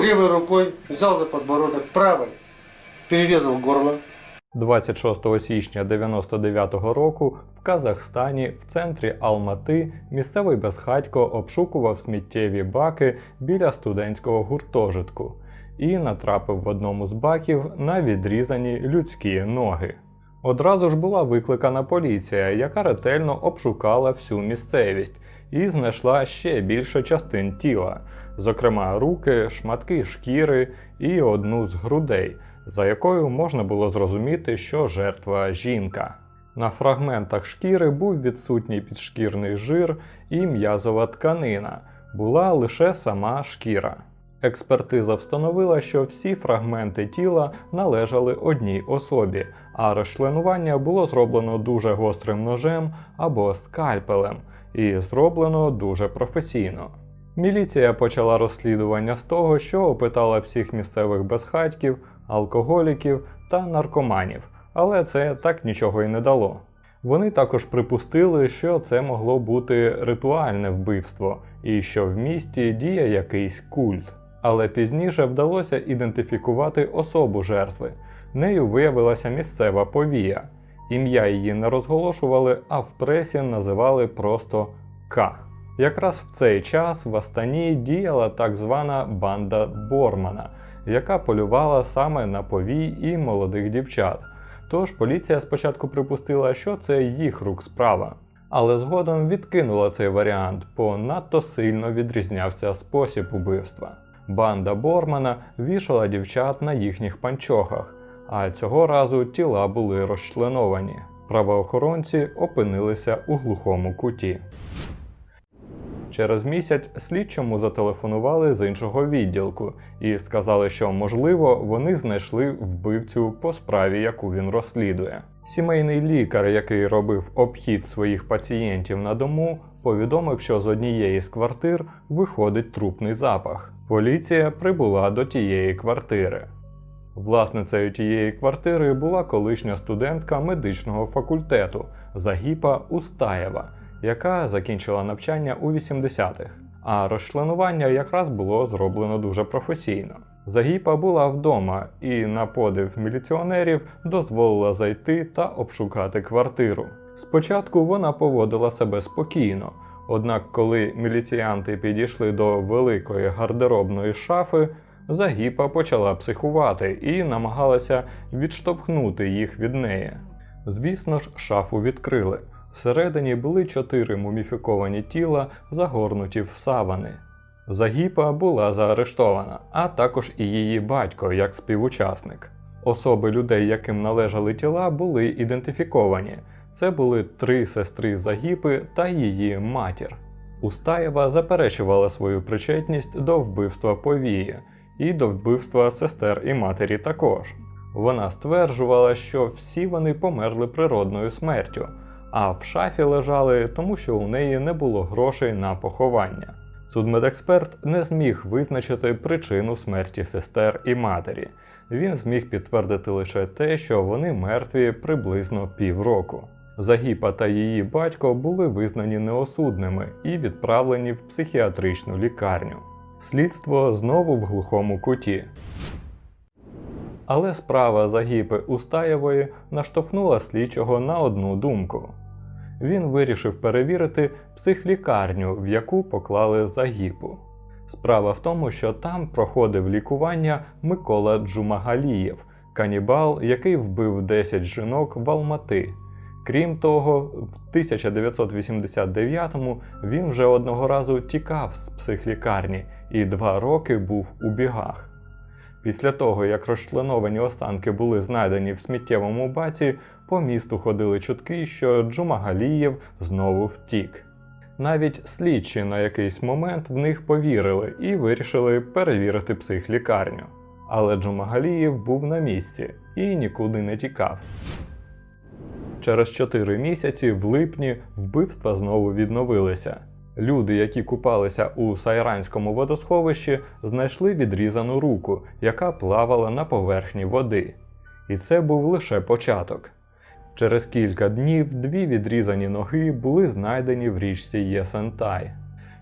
Левой рукой взял за подбородок, правой перерезал горло. 26 січня 99-го року в Казахстані в центрі Алмати місцевий безхатько обшукував сміттєві баки біля студентського гуртожитку і натрапив в одному з баків на відрізані людські ноги. Одразу ж була викликана поліція, яка ретельно обшукала всю місцевість і знайшла ще більше частин тіла, зокрема руки, шматки шкіри і одну з грудей, за якою можна було зрозуміти, що жертва жінка. На фрагментах шкіри був відсутній підшкірний жир і м'язова тканина, була лише сама шкіра. Експертиза встановила, що всі фрагменти тіла належали одній особі, а розчленування було зроблено дуже гострим ножем або скальпелем, і зроблено дуже професійно. Міліція почала розслідування з того, що опитала всіх місцевих безхатьків, алкоголіків та наркоманів, але це так нічого й не дало. Вони також припустили, що це могло бути ритуальне вбивство і що в місті діє якийсь культ. Але пізніше вдалося ідентифікувати особу жертви. Нею виявилася місцева повія. Ім'я її не розголошували, а в пресі називали просто К. Якраз в цей час в Астані діяла так звана банда Бормана, яка полювала саме на повій і молодих дівчат. Тож поліція спочатку припустила, що це їх рук справа. Але згодом відкинула цей варіант, бо надто сильно відрізнявся спосіб убивства. Банда Бормана вішала дівчат на їхніх панчохах, а цього разу тіла були розчленовані. Правоохоронці опинилися у глухому куті. Через місяць слідчому зателефонували з іншого відділку і сказали, що можливо вони знайшли вбивцю по справі, яку він розслідує. Сімейний лікар, який робив обхід своїх пацієнтів на дому, повідомив, що з однієї з квартир виходить трупний запах. Поліція прибула до тієї квартири. Власницею тієї квартири була колишня студентка медичного факультету Загіпа Устаєва, яка закінчила навчання у 80-х. А розчленування якраз було зроблено дуже професійно. Загіпа була вдома і на подив міліціонерів дозволила зайти та обшукати квартиру. Спочатку вона поводила себе спокійно, однак, коли міліціянти підійшли до великої гардеробної шафи, Загіпа почала психувати і намагалася відштовхнути їх від неї. Звісно ж, шафу відкрили. Всередині були чотири муміфіковані тіла, загорнуті в савани. Загіпа була заарештована, а також і її батько як співучасник. Особи людей, яким належали тіла, були ідентифіковані. Це були три сестри Загіпи та її матір. Устаєва заперечувала свою причетність до вбивства повії і до вбивства сестер і матері також. Вона стверджувала, що всі вони померли природною смертю, а в шафі лежали, тому що у неї не було грошей на поховання. Судмедексперт не зміг визначити причину смерті сестер і матері. Він зміг підтвердити лише те, що вони мертві приблизно півроку. Загіпа та її батько були визнані неосудними і відправлені в психіатричну лікарню. Слідство знову в глухому куті. Але справа Загіпи Устаєвої наштовхнула слідчого на одну думку. Він вирішив перевірити психлікарню, в яку поклали Загіпу. Справа в тому, що там проходив лікування Микола Джумагалієв, канібал, який вбив 10 жінок в Алмати. Крім того, в 1989-му він вже одного разу тікав з психлікарні і два роки був у бігах. Після того, як розчленовані останки були знайдені в сміттєвому баці, по місту ходили чутки, що Джумагалієв знову втік. Навіть слідчі на якийсь момент в них повірили і вирішили перевірити психлікарню. Але Джумагалієв був на місці і нікуди не тікав. Через 4 місяці в липні вбивства знову відновилися. Люди, які купалися у Сайранському водосховищі, знайшли відрізану руку, яка плавала на поверхні води. І це був лише початок. Через кілька днів дві відрізані ноги були знайдені в річці Єсентай.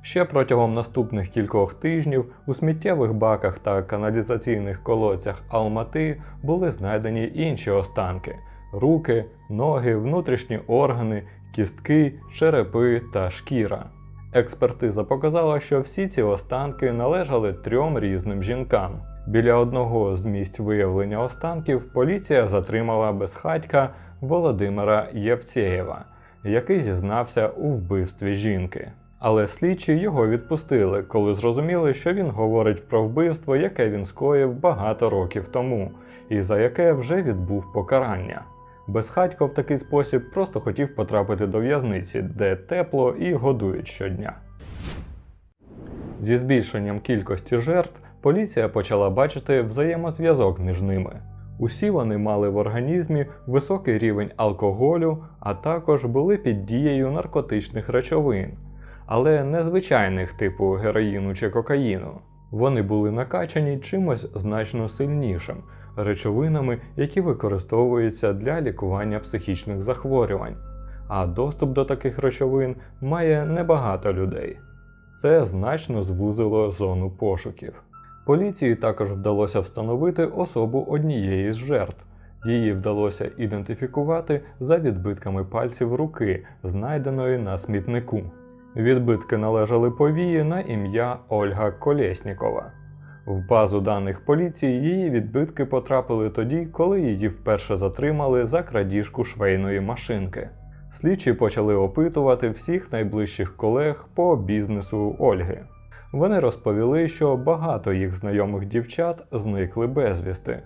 Ще протягом наступних кількох тижнів у сміттєвих баках та каналізаційних колодцях Алмати були знайдені інші останки: руки, ноги, внутрішні органи, кістки, черепи та шкіра. Експертиза показала, що всі ці останки належали трьом різним жінкам. Біля одного з місць виявлення останків поліція затримала безхатька Володимира Євцеєва, який зізнався у вбивстві жінки. Але слідчі його відпустили, коли зрозуміли, що він говорить про вбивство, яке він скоїв багато років тому, і за яке вже відбув покарання. Безхатько в такий спосіб просто хотів потрапити до в'язниці, де тепло і годують щодня. Зі збільшенням кількості жертв поліція почала бачити взаємозв'язок між ними. Усі вони мали в організмі високий рівень алкоголю, а також були під дією наркотичних речовин, але не звичайних типу героїну чи кокаїну. Вони були накачані чимось значно сильнішим речовинами, які використовуються для лікування психічних захворювань. А доступ до таких речовин має небагато людей. Це значно звузило зону пошуків. Поліції також вдалося встановити особу однієї з жертв. Її вдалося ідентифікувати за відбитками пальців руки, знайденої на смітнику. Відбитки належали повії на ім'я Ольга Колєснікова. В базу даних поліції її відбитки потрапили тоді, коли її вперше затримали за крадіжку швейної машинки. Слідчі почали опитувати всіх найближчих колег по бізнесу Ольги. Вони розповіли, що багато їх знайомих дівчат зникли безвісти.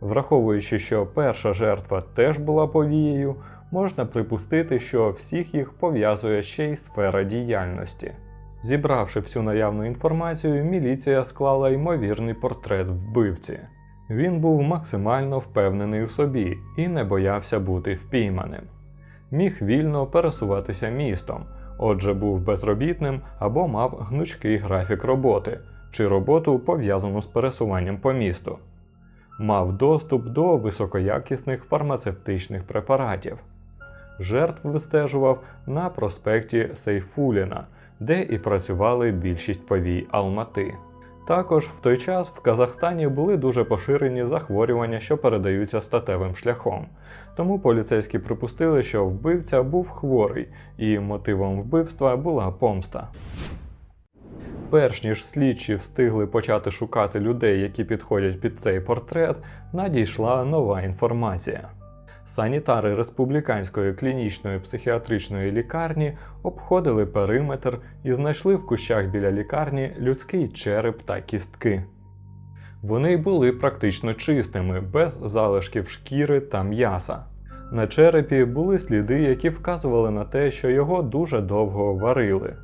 Враховуючи, що перша жертва теж була повією, можна припустити, що всіх їх пов'язує ще й сфера діяльності. Зібравши всю наявну інформацію, міліція склала ймовірний портрет вбивці. Він був максимально впевнений у собі і не боявся бути впійманим. Міг вільно пересуватися містом, отже, був безробітним або мав гнучкий графік роботи чи роботу пов'язану з пересуванням по місту. Мав доступ до високоякісних фармацевтичних препаратів. Жертв вистежував на проспекті Сейфуліна, де і працювали більшість повій Алмати. Також в той час в Казахстані були дуже поширені захворювання, що передаються статевим шляхом. Тому поліцейські припустили, що вбивця був хворий, і мотивом вбивства була помста. Перш ніж слідчі встигли почати шукати людей, які підходять під цей портрет, надійшла нова інформація. Санітари республіканської клінічної психіатричної лікарні обходили периметр і знайшли в кущах біля лікарні людський череп та кістки. Вони були практично чистими, без залишків шкіри та м'яса. На черепі були сліди, які вказували на те, що його дуже довго варили.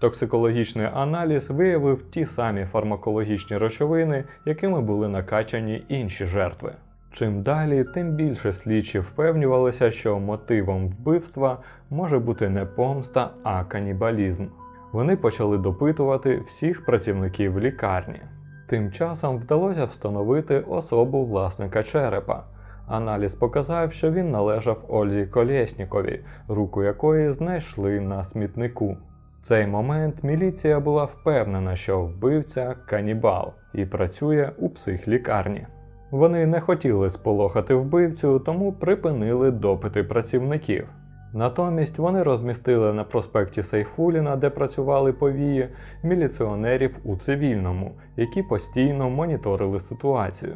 Токсикологічний аналіз виявив ті самі фармакологічні речовини, якими були накачані інші жертви. Чим далі, тим більше слідчі впевнювалися, що мотивом вбивства може бути не помста, а канібалізм. Вони почали допитувати всіх працівників лікарні. Тим часом вдалося встановити особу власника черепа. Аналіз показав, що він належав Ользі Колєснікові, руку якої знайшли на смітнику. В цей момент міліція була впевнена, що вбивця канібал і працює у психлікарні. Вони не хотіли сполохати вбивцю, тому припинили допити працівників. Натомість вони розмістили на проспекті Сейфуліна, де працювали повії, міліціонерів у цивільному, які постійно моніторили ситуацію.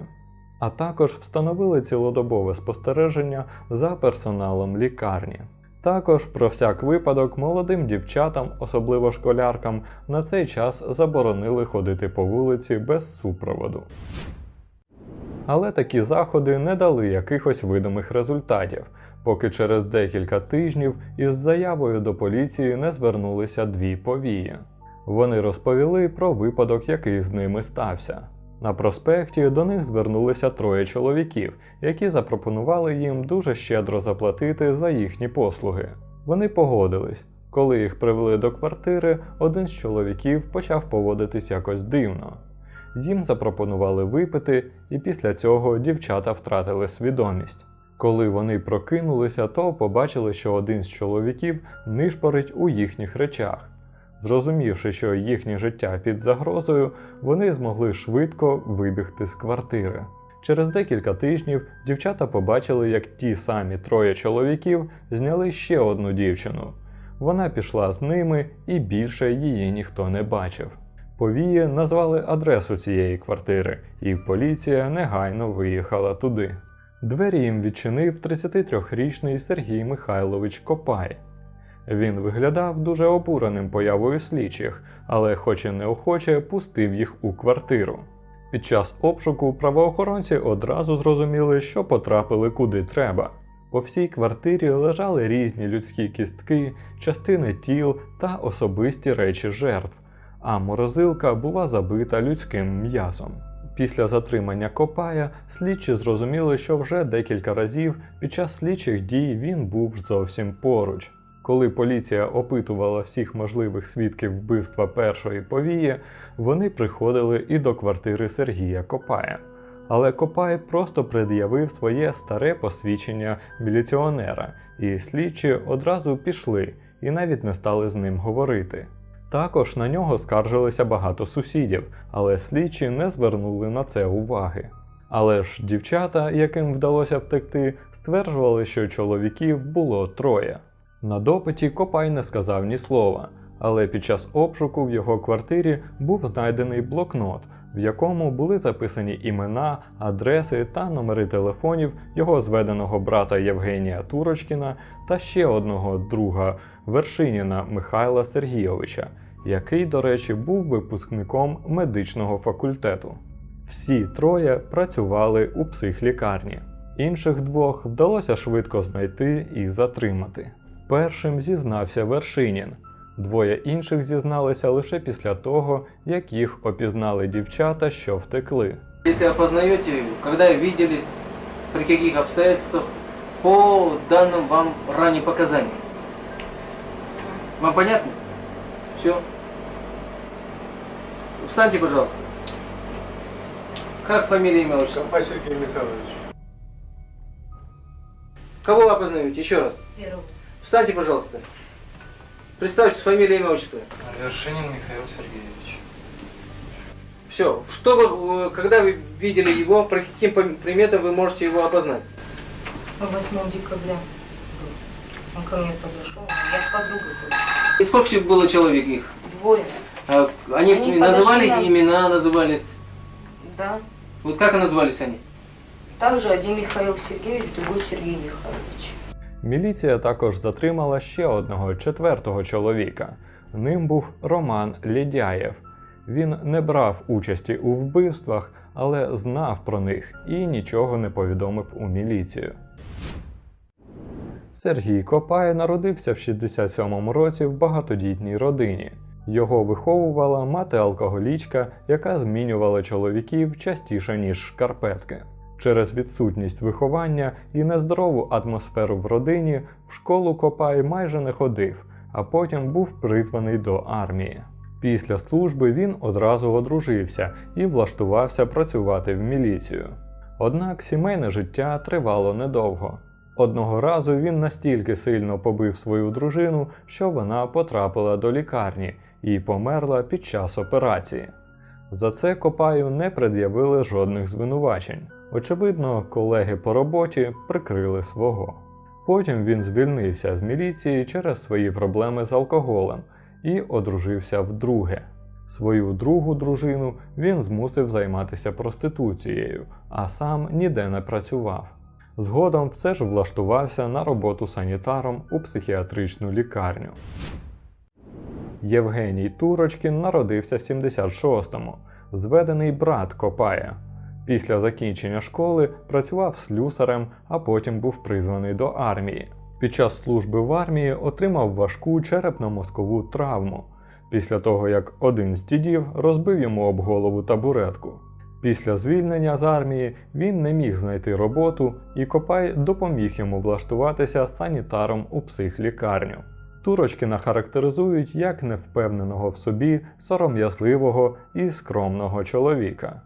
А також встановили цілодобове спостереження за персоналом лікарні. Також про всяк випадок молодим дівчатам, особливо школяркам, на цей час заборонили ходити по вулиці без супроводу. Але такі заходи не дали якихось видимих результатів, поки через декілька тижнів із заявою до поліції не звернулися дві повії. Вони розповіли про випадок, який з ними стався. На проспекті до них звернулися троє чоловіків, які запропонували їм дуже щедро заплатити за їхні послуги. Вони погодились. Коли їх привели до квартири, один з чоловіків почав поводитись якось дивно. Їм запропонували випити, і після цього дівчата втратили свідомість. Коли вони прокинулися, то побачили, що один з чоловіків нишпорить у їхніх речах. Зрозумівши, що їхнє життя під загрозою, вони змогли швидко вибігти з квартири. Через декілька тижнів дівчата побачили, як ті самі троє чоловіків зняли ще одну дівчину. Вона пішла з ними і більше її ніхто не бачив. Повії назвали адресу цієї квартири, і поліція негайно виїхала туди. Двері їм відчинив 33-річний Сергій Михайлович Копай. Він виглядав дуже обуреним появою слідчих, але, хоч і неохоче, пустив їх у квартиру. Під час обшуку правоохоронці одразу зрозуміли, що потрапили куди треба. По всій квартирі лежали різні людські кістки, частини тіл та особисті речі жертв, а морозилка була забита людським м'ясом. Після затримання Копая слідчі зрозуміли, що вже декілька разів під час слідчих дій він був зовсім поруч. Коли поліція опитувала всіх можливих свідків вбивства першої повії, вони приходили і до квартири Сергія Копая. Але Копай просто пред'явив своє старе посвідчення міліціонера, і слідчі одразу пішли і навіть не стали з ним говорити. Також на нього скаржилися багато сусідів, але слідчі не звернули на це уваги. Але ж дівчата, яким вдалося втекти, стверджували, що чоловіків було троє. На допиті Копай не сказав ні слова, але під час обшуку в його квартирі був знайдений блокнот, в якому були записані імена, адреси та номери телефонів його зведеного брата Євгенія Турочкіна та ще одного друга Вершиніна Михайла Сергійовича, який, до речі, був випускником медичного факультету. Всі троє працювали у психлікарні. Інших двох вдалося швидко знайти і затримати. Першим зізнався Вершинін. Двоє інших зізналися лише після того, як їх опізнали дівчата, що втекли. Если опознаете, когда виделись, при каких обстоятельствах, по данным вам ранее показаний. Вам понятно? Все. Встаньте, пожалуйста. Как фамилия, имя, отчество? Копай Сергей Михайлович. Кого вы опознаете? Еще раз. Первый. Встаньте, пожалуйста. Представьтесь, фамилия, имя, отчество. Вершинин Михаил Сергеевич. Все. Что вы, э, когда вы видели его, по каким приметам вы можете его опознать? 8 декабря был. Он ко мне подошел. Я с подругой была. И сколько было человек их? Двое. А, Они, Они называли нам. имена, назывались. Да. Вот как назывались они? Также один Михаил Сергеевич, другой Сергей Михайлович. Міліція також затримала ще одного четвертого чоловіка. Ним був Роман Лідяєв. Він не брав участі у вбивствах, але знав про них і нічого не повідомив у міліцію. Сергій Копай народився в 67-му році в багатодітній родині. Його виховувала мати алкоголічка, яка змінювала чоловіків частіше, ніж шкарпетки. Через відсутність виховання і нездорову атмосферу в родині в школу Копай майже не ходив, а потім був призваний до армії. Після служби він одразу одружився і влаштувався працювати в міліцію. Однак сімейне життя тривало недовго. Одного разу він настільки сильно побив свою дружину, що вона потрапила до лікарні і померла під час операції. За це Копаю не пред'явили жодних звинувачень. Очевидно, колеги по роботі прикрили свого. Потім він звільнився з міліції через свої проблеми з алкоголем і одружився вдруге. Свою другу дружину він змусив займатися проституцією, а сам ніде не працював. Згодом все ж влаштувався на роботу санітаром у психіатричну лікарню. Євгеній Турочкін народився в 76-му, зведений брат Копая. Після закінчення школи працював слюсарем, а потім був призваний до армії. Під час служби в армії отримав важку черепно-мозкову травму, після того як один з дідів розбив йому об голову табуретку. Після звільнення з армії він не міг знайти роботу, і Копай допоміг йому влаштуватися санітаром у психлікарню. Турочкіна характеризують як невпевненого в собі, сором'язливого і скромного чоловіка.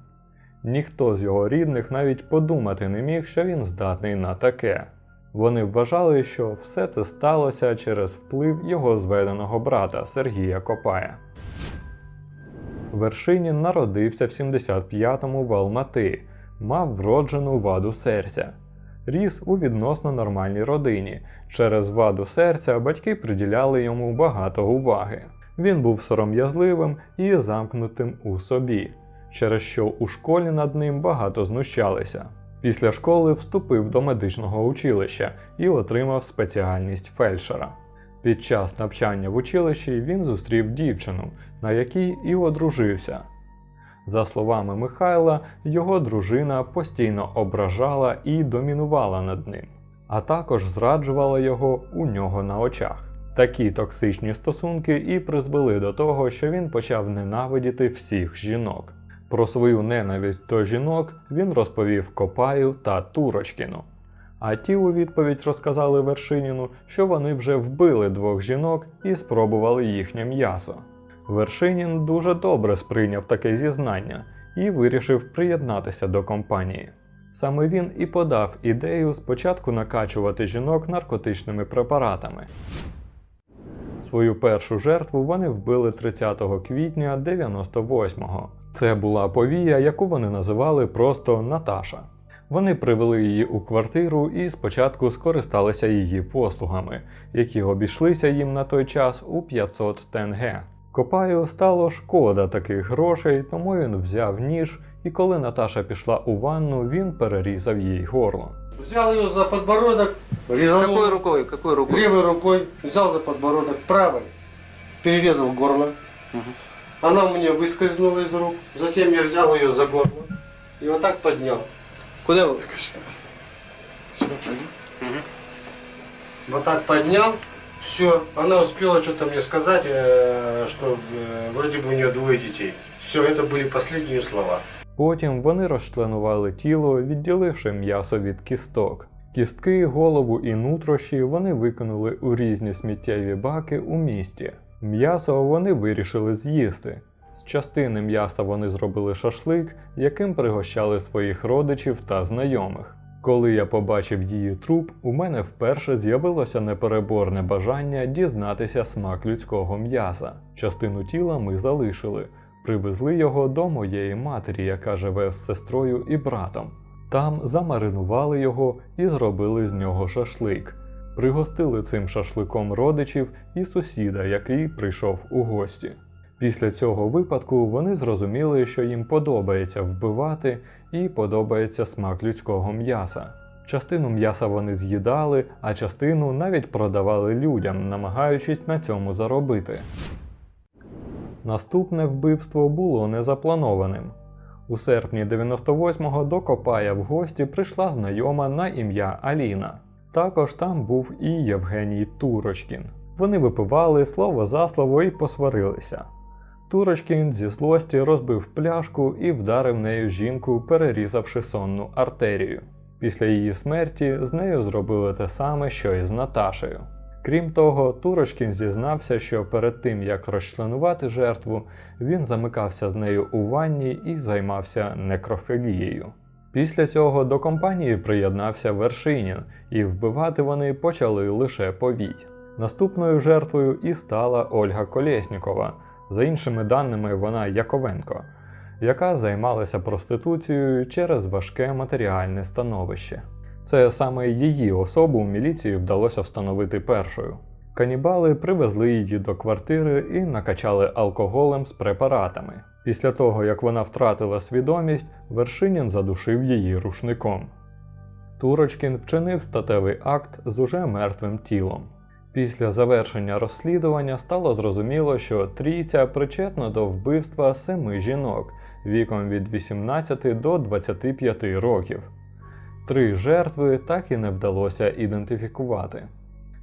Ніхто з його рідних навіть подумати не міг, що він здатний на таке. Вони вважали, що все це сталося через вплив його зведеного брата Сергія Копая. Вершинін народився в 75-му в Алмати, мав вроджену ваду серця. Ріс у відносно нормальній родині. Через ваду серця батьки приділяли йому багато уваги. Він був сором'язливим і замкнутим у собі, через що у школі над ним багато знущалися. Після школи вступив до медичного училища і отримав спеціальність фельдшера. Під час навчання в училищі він зустрів дівчину, на якій і одружився. За словами Михайла, його дружина постійно ображала і домінувала над ним, а також зраджувала його у нього на очах. Такі токсичні стосунки і призвели до того, що він почав ненавидіти всіх жінок. Про свою ненависть до жінок він розповів Копаю та Турочкіну. А ті у відповідь розказали Вершиніну, що вони вже вбили двох жінок і спробували їхнє м'ясо. Вершинін дуже добре сприйняв таке зізнання і вирішив приєднатися до компанії. Саме він і подав ідею спочатку накачувати жінок наркотичними препаратами. Свою першу жертву вони вбили 30 квітня 98-го. Це була повія, яку вони називали просто Наташа. Вони привели її у квартиру і спочатку скористалися її послугами, які обійшлися їм на той час у 500 тенге. Копаю стало шкода таких грошей, тому він взяв ніж, і коли Наташа пішла у ванну, він перерізав їй горло. Взял ее за подбородок, резанул Какой рукой? Какой рукой? левой рукой, взял за подбородок правой, перерезал горло. Она мне выскользнула из рук. Затем я взял ее за горло и вот так поднял. Куда вы? Вот так поднял. Все, она успела что-то мне сказать, э, что э, вроде бы у нее двое детей. Все, это были последние слова. Потім вони розчленували тіло, відділивши м'ясо від кісток. Кістки, голову і нутрощі вони викинули у різні сміттєві баки у місті. М'ясо вони вирішили з'їсти. З частини м'яса вони зробили шашлик, яким пригощали своїх родичів та знайомих. Коли я побачив її труп, у мене вперше з'явилося непереборне бажання дізнатися смак людського м'яса. Частину тіла ми залишили, привезли його до моєї матері, яка живе з сестрою і братом. Там замаринували його і зробили з нього шашлик. Пригостили цим шашликом родичів і сусіда, який прийшов у гості. Після цього випадку вони зрозуміли, що їм подобається вбивати і подобається смак людського м'яса. Частину м'яса вони з'їдали, а частину навіть продавали людям, намагаючись на цьому заробити. Наступне вбивство було незапланованим. У серпні 98-го до Копая в гості прийшла знайома на ім'я Аліна. Також там був і Євгеній Турочкін. Вони випивали слово за слово і посварилися. Турочкін зі злості розбив пляшку і вдарив нею жінку, перерізавши сонну артерію. Після її смерті з нею зробили те саме, що і з Наташею. Крім того, Турочкін зізнався, що перед тим як розчленувати жертву, він замикався з нею у ванні і займався некрофілією. Після цього до компанії приєднався Вершинін, і вбивати вони почали лише повій. Наступною жертвою і стала Ольга Колєснікова, за іншими даними, вона Яковенко, яка займалася проституцією через важке матеріальне становище. Це саме її особу міліції вдалося встановити першою. Канібали привезли її до квартири і накачали алкоголем з препаратами. Після того, як вона втратила свідомість, Вершинін задушив її рушником. Турочкін вчинив статевий акт з уже мертвим тілом. Після завершення розслідування стало зрозуміло, що трійця причетна до вбивства семи жінок віком від 18 до 25 років. Три жертви так і не вдалося ідентифікувати.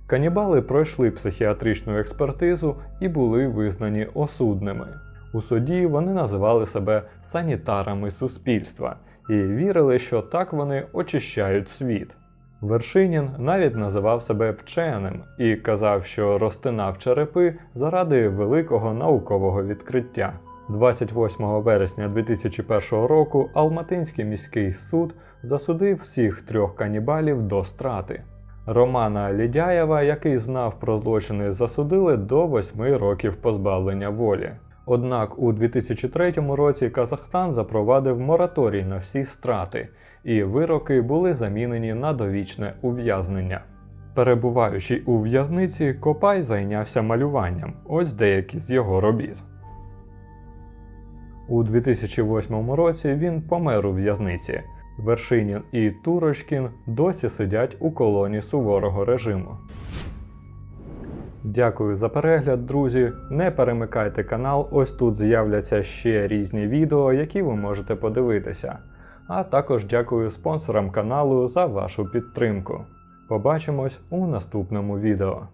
Канібали пройшли психіатричну експертизу і були визнані осудними. У суді вони називали себе санітарами суспільства і вірили, що так вони очищають світ. Вершинін навіть називав себе вченим і казав, що розтинав черепи заради великого наукового відкриття. 28 вересня 2001 року Алматинський міський суд засудив всіх трьох канібалів до страти. Романа Лідяєва, який знав про злочини, засудили до 8 років позбавлення волі. Однак у 2003 році Казахстан запровадив мораторій на всі страти, і вироки були замінені на довічне ув'язнення. Перебуваючи у в'язниці, Копай зайнявся малюванням. Ось деякі з його робіт. У 2008 році він помер у в'язниці. Вершинін і Турочкін досі сидять у колоні суворого режиму. Дякую за перегляд, друзі. Не перемикайте канал, ось тут з'являться ще різні відео, які ви можете подивитися. А також дякую спонсорам каналу за вашу підтримку. Побачимось у наступному відео.